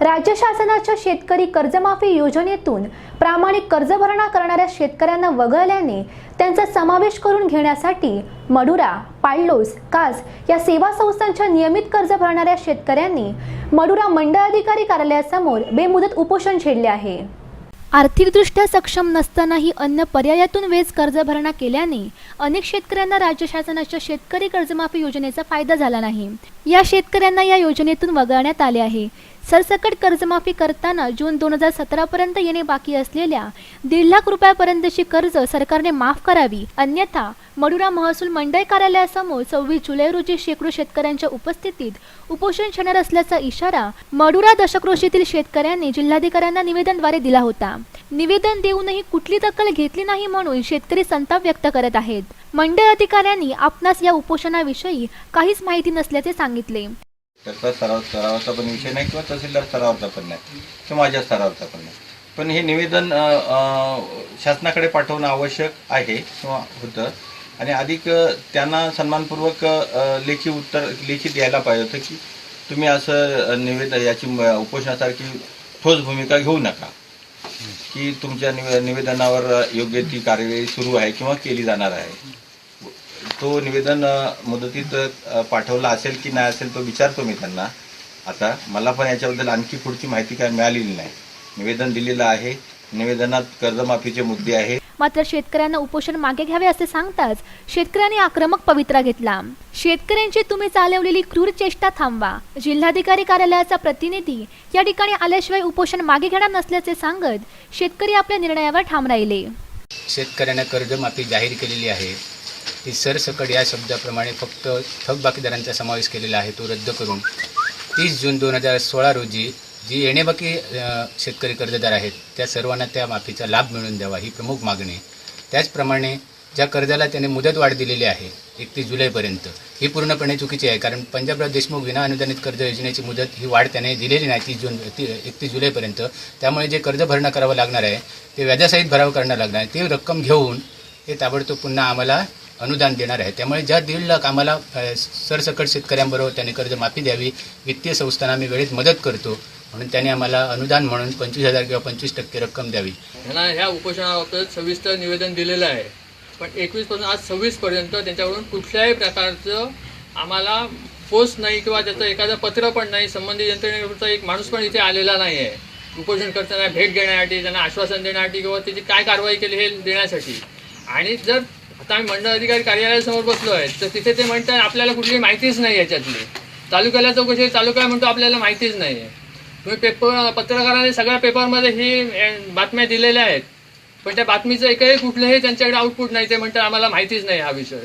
राज्य शासनाच्या शेतकरी कर्जमाफी योजनेतून प्रामाणिक कर्ज भरणा करणाऱ्या शेतकऱ्यांना वगळल्याने त्यांचा समावेश करून घेण्यासाठी मडुरा पाळलोस कास या सेवा संस्थांच्या नियमित कर्ज भरणाऱ्या शेतकऱ्यांनी मडुरा मंडळ अधिकारी कार्यालयासमोर बेमुदत उपोषण छेडले आहे. आर्थिकदृष्ट्या सक्षम नसतानाही अन्य पर्यायातून वेज कर्ज भरणा केल्याने अनेक शेतकऱ्यांना राज्य शासनाच्या शेतकरी कर्जमाफी योजनेचा फायदा झाला नाही. या शेतकऱ्यांना या योजनेतून वगळण्यात आले आहे. सरसकट कर्जमाफी करताना जून दोन हजार सतरापर्यंत येणे बाकी असलेल्या दीड लाख रुपयापर्यंतची कर्ज सरकारने माफ करावी. अन्यथा मडुरा महसूल मंडळ कार्यालयासमोर सव्वीस जुलै रोजी शेकडो शेतकऱ्यांच्या उपस्थितीत उपोषण छणार असल्याचा इशारा मडुरा दशक्रोशीतील शेतकऱ्यांनी जिल्हाधिकाऱ्यांना निवेदनद्वारे दिला होता. निवेदन देऊनही कुठली दखल घेतली नाही म्हणून शेतकरी संताप व्यक्त करत आहेत. मंडळ अधिकाऱ्यांनी आपणास या उपोषणाविषयी काहीच माहिती नसल्याचे सांगितले. त्याचा सराव सरावाचा पण विषय नाही किंवा तहसीलदार स्तरावरचा पण नाही किंवा माझ्या स्तरावरचा पण नाही. पण हे निवेदन अ, अ, शासनाकडे पाठवणं आवश्यक आहे किंवा होतं. आणि अधिक अ, त्यांना सन्मानपूर्वक अ, लेखी उत्तर लेखी द्यायला पाहिजे होतं की तुम्ही असं अ, निवेदन याची म- उपोषणासारखी ठोस भूमिका घेऊ नका. की तुमच्या निवे निवेदनावर योग्य ती कार्यवाही सुरू आहे किंवा केली जाणार आहे. तो निवेदन मुदतीत पाठवला असेल की नाही असेल तो विचारतो मी त्यांना. आता मला पण याच्याबद्दल आणखी पुढची माहिती काय मिळालेली नाही. निवेदन दिलेलं आहे. निवेदनात कर्जमाफीचे मुद्दे आहेत. मात्र शेतकऱ्यांना उपोषण मागे घ्यावे असे सांगताच शेतकऱ्यांनी आक्रमक पवित्रा घेतला. शेतकऱ्यांची तुम्ही चालवलेली क्रूर चेष्टा थांबवा. जिल्हाधिकारी कार्यालयाचा प्रतिनिधी या ठिकाणी आल्याशिवाय उपोषण मागे घेणार नसल्याचे सांगत शेतकरी आपल्या निर्णयावर ठाम राहिले. शेतकऱ्यांना कर्जमाफी जाहीर केलेली आहे. ती सरसकट या शब्दाप्रमाणे फक्त थकबाकीदारांचा समावेश केलेला आहे तो रद्द करून तीस जून दोन हजार सोळा रोजी जी येणेबाकी शेतकरी कर्जदार आहेत त्या सर्वांना त्या माफीचा लाभ मिळवून द्यावा ही प्रमुख मागणी आहे. त्याचप्रमाणे ज्या कर्जाला त्याने मुदतवाढ दिलेली आहे एकतीस जुलैपर्यंत ही पूर्णपणे चुकीची आहे कारण पंजाबराव देशमुख विना अनुदानित कर्ज योजनेची मुदत ही वाढ त्याने दिलेली नाही तीस जून ती एकतीस जुलैपर्यंत त्यामुळे जे कर्ज भरणा करावं लागणार आहे ते व्याजासहित भरावं करणं लागणार आहे ती रक्कम घेऊन हे ताबडतोब पुन्हा आम्हाला अनुदान देणार आहे. त्यामुळे ज्या दीड लाख आम्हाला सरसकट शेतकऱ्यांबरोबर त्यांनी कर्जमाफी द्यावी वित्तीय संस्थांना आम्ही वेळेत मदत करतो म्हणून त्यांनी आम्हाला अनुदान म्हणून पंचवीस हजार किंवा पंचवीस टक्के रक्कम द्यावी. त्यांना ह्या उपोषणाबाबत सविस्तर निवेदन दिलेलं आहे. पण एकवीसपासून आज सव्वीसपर्यंत त्यांच्याकडून कुठल्याही प्रकारचं आम्हाला पोस्ट नाही किंवा त्याचं एखादं पत्र पण नाही. संबंधित यंत्रणेचा एक माणूस पण इथे आलेला नाही आहे उपोषण करताना भेट घेण्यासाठी त्यांना आश्वासन देण्यासाठी किंवा त्याची काय कारवाई केली हे देण्यासाठी. आणि जर आता आम्ही मंडळ अधिकारी कार्यालयासमोर बसलो आहे तर तिथे ते म्हणतात आपल्याला कुठली माहितीच नाही याच्यातली. तालुक्याला चौकशी तालुका म्हणतो आपल्याला माहितीच नाही आहे तुम्ही पेपर पत्रकारांनी सगळ्या पेपरमध्ये ही बातम्या दिलेल्या आहेत. पण त्या बातमीचं एकही कुठलंही त्यांच्याकडे आउटपुट नाही. ते म्हणतात आम्हाला माहितीच नाही हा विषय.